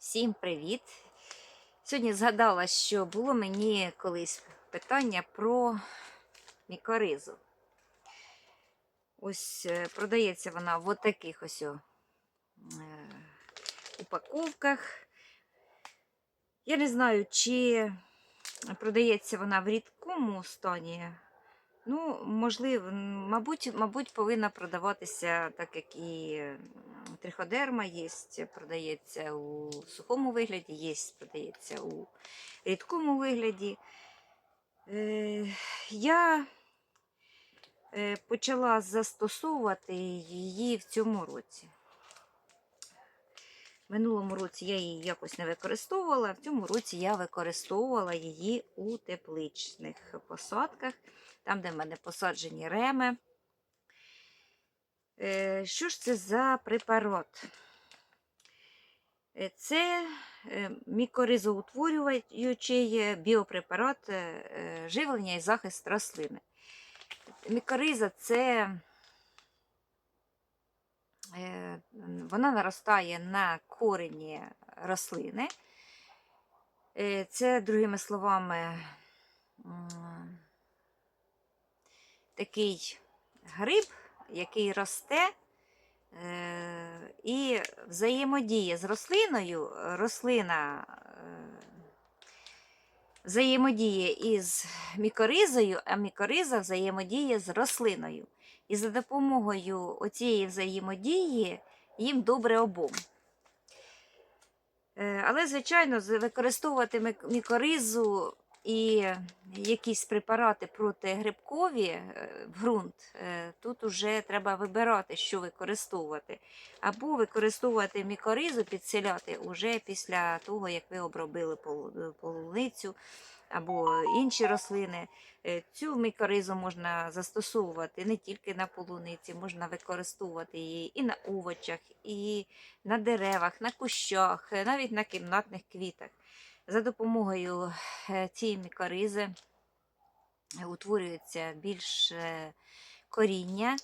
Всім привіт! Сьогодні згадала, що було мені колись питання про мікоризу. Ось е, продається вона в таких ось е, упаковках. Я не знаю, чи продається вона в рідкому стані. Ну, можливо, мабуть, мабуть, повинна продаватися, так як і триходерма є, продається у сухому вигляді, є, продається у рідкому вигляді. Е, я е, почала застосовувати її в цьому році. В минулому році я її якось не використовувала, в цьому році я використовувала її у тепличних посадках, там, де в мене посаджені реми. Е, Що ж це за препарат? Е, Це е, мікоризоутворюючий біопрепарат живлення і захист рослини. Мікориза це вона наростає на корені рослини. Це, другими словами, такий гриб, який росте е, і взаємодіє з рослиною. Рослина е, взаємодіє із мікоризою, а мікориза взаємодіє з рослиною. І за допомогою оцієї взаємодії їм добре обом. Е, Але, звичайно, використовувати мікоризу і якісь препарати протигрибкові е, в ґрунт, е, тут вже треба вибирати, що використовувати. Або використовувати мікоризу, підселяти уже після того, як ви обробили полуницю або інші рослини. Е, Цю мікоризу можна застосовувати не тільки на полуниці, можна використовувати її і на овочах, і на деревах, на кущах, е, навіть на кімнатних квітах. За допомогою е, цієї мікоризи е, утворюється більш коріння.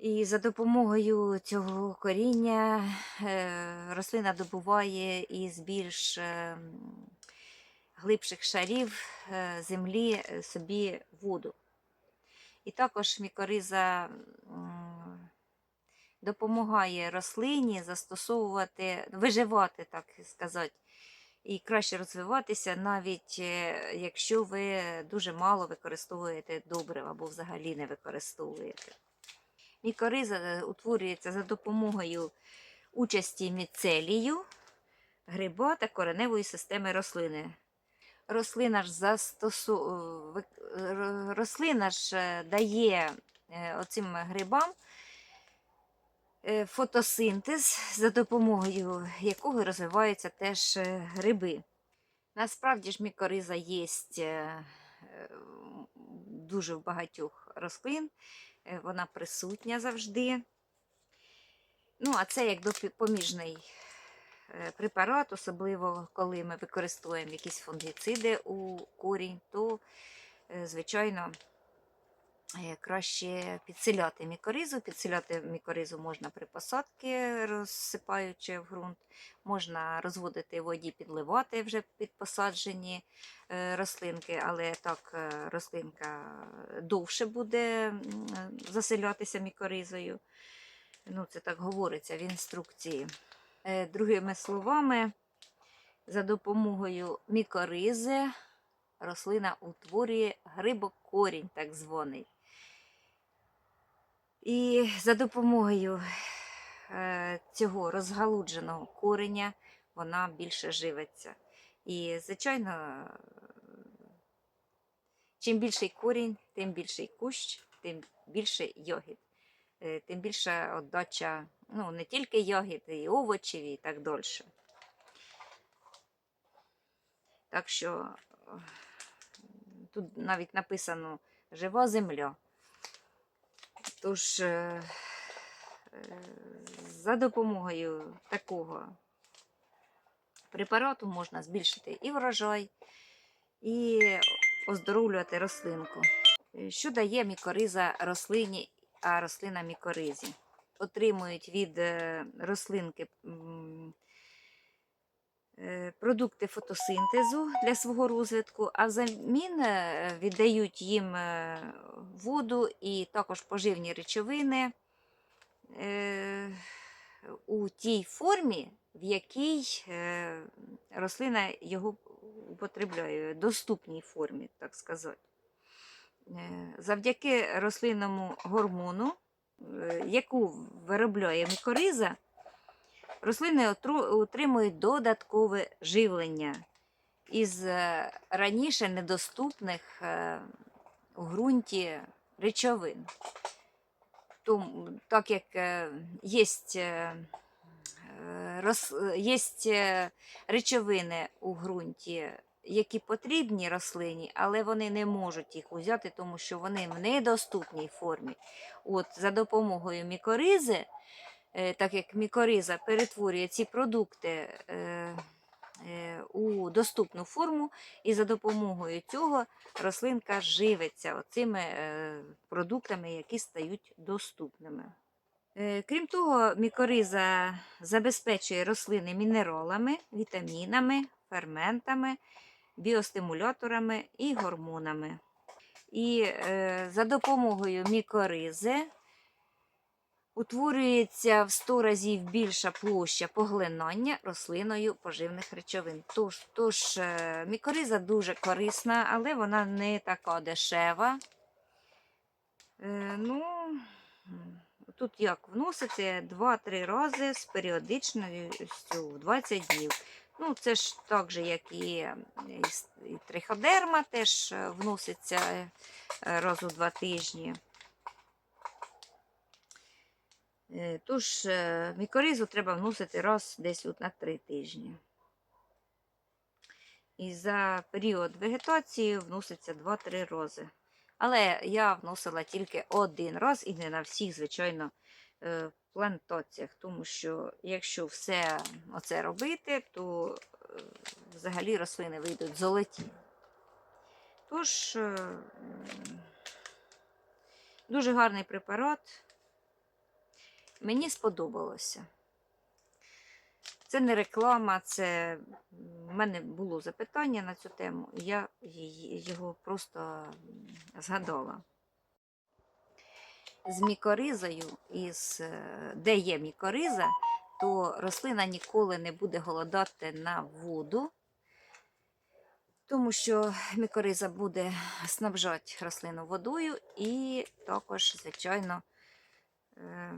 І за допомогою цього коріння е, рослина добуває із більш глибших шарів землі собі воду. І також мікориза допомагає рослині застосовувати, виживати, так сказати, і краще розвиватися, навіть е, якщо ви дуже мало використовуєте добрив або взагалі не використовуєте. Мікориза е, утворюється за допомогою участі міцелію, гриба та кореневої системи рослини. Рослина ж, застосу... е, рослина ж дає оцим грибам фотосинтез, за допомогою якого розвиваються теж е, гриби. Насправді ж мікориза є дуже в багатьох рослин, е, вона присутня завжди. Ну, а це як допоміжний е, препарат, особливо коли ми використовуємо якісь фунгіциди у корінь, то, е, звичайно, е, краще підсиляти мікоризу. Підсиляти мікоризу можна при посадці, розсипаючи в ґрунт, можна розводити воді, підливати вже під посаджені е, рослинки, але так е, рослинка довше буде е, заселятися мікоризою. Ну, це так говориться в інструкції. Е, Другими словами, за допомогою мікоризи рослина утворює грибокорінь, так званий. І за допомогою е, цього розгалудженого кореня вона більше живиться. І, звичайно, чим більший корінь, тим більший кущ, тим більше йогід, е, тим більша отдача ну, не тільки ягід, і овочів і так далі. Так що е, тут навіть написано жива земля. Тож е, за допомогою такого препарату можна збільшити і врожай, і оздоровлювати рослинку. Е, Що дає мікориза рослині, а рослина мікоризі? Отримують від е, рослинки продукти фотосинтезу для свого розвитку, а взамін е, віддають їм е, воду і також поживні речовини е, у тій формі, в якій е, рослина його употребляє, доступній формі, так сказати. Е, Завдяки рослинному гормону, е, яку виробляє мікориза, рослини отримують додаткове живлення із е, раніше недоступних е, у ґрунті речовин. Так як є, є е, речовини у ґрунті, які потрібні рослині, але вони не можуть їх узяти, тому що вони в недоступній формі. От за допомогою мікоризи, е, так як мікориза перетворює ці продукти е, е, у доступну форму, і за допомогою цього рослинка живиться оцими е, продуктами, які стають доступними. Е, Крім того, мікориза забезпечує рослини мінералами, вітамінами, ферментами, біостимуляторами і гормонами. І е, за допомогою мікоризи утворюється в 100 разів більша площа поглинання рослиною поживних речовин. Тож, тож е, мікориза дуже корисна, але вона не така дешева. Е, ну, тут як вносити 2-3 рази з періодичністю в 20 днів. Ну, це ж так же, як і триходерма, теж е, вноситься е, раз у два тижні. Е, Тож е, мікоризу треба вносити раз десь на 3 тижні. І за період вегетації вноситься 2-3 рази. Але я вносила тільки один раз і не на всіх, звичайно, е, плантаціях. Тому що якщо все оце робити, то е, взагалі рослини вийдуть золоті. Тож, е, дуже гарний препарат. Мені сподобалося. Це не реклама, це в мене було запитання на цю тему, і я його просто згадала. З мікоризою, із, е, де є мікориза, то рослина ніколи не буде голодати на воду, тому що мікориза буде снабжати рослину водою і також, звичайно, е,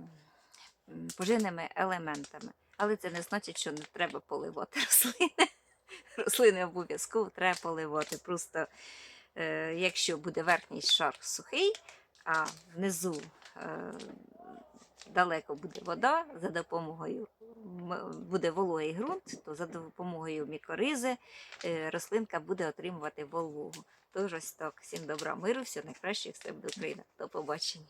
поживними елементами. Але це не значить, що не треба поливати рослини. Рослини обов'язково треба поливати. Просто е, якщо буде верхній шар сухий, а внизу е, далеко буде вода, за допомогою буде вологий ґрунт, то за допомогою мікоризи е, рослинка буде отримувати вологу. Тож ось так. Всім добра, миру, всього найкращого, все буде Україна. До побачення.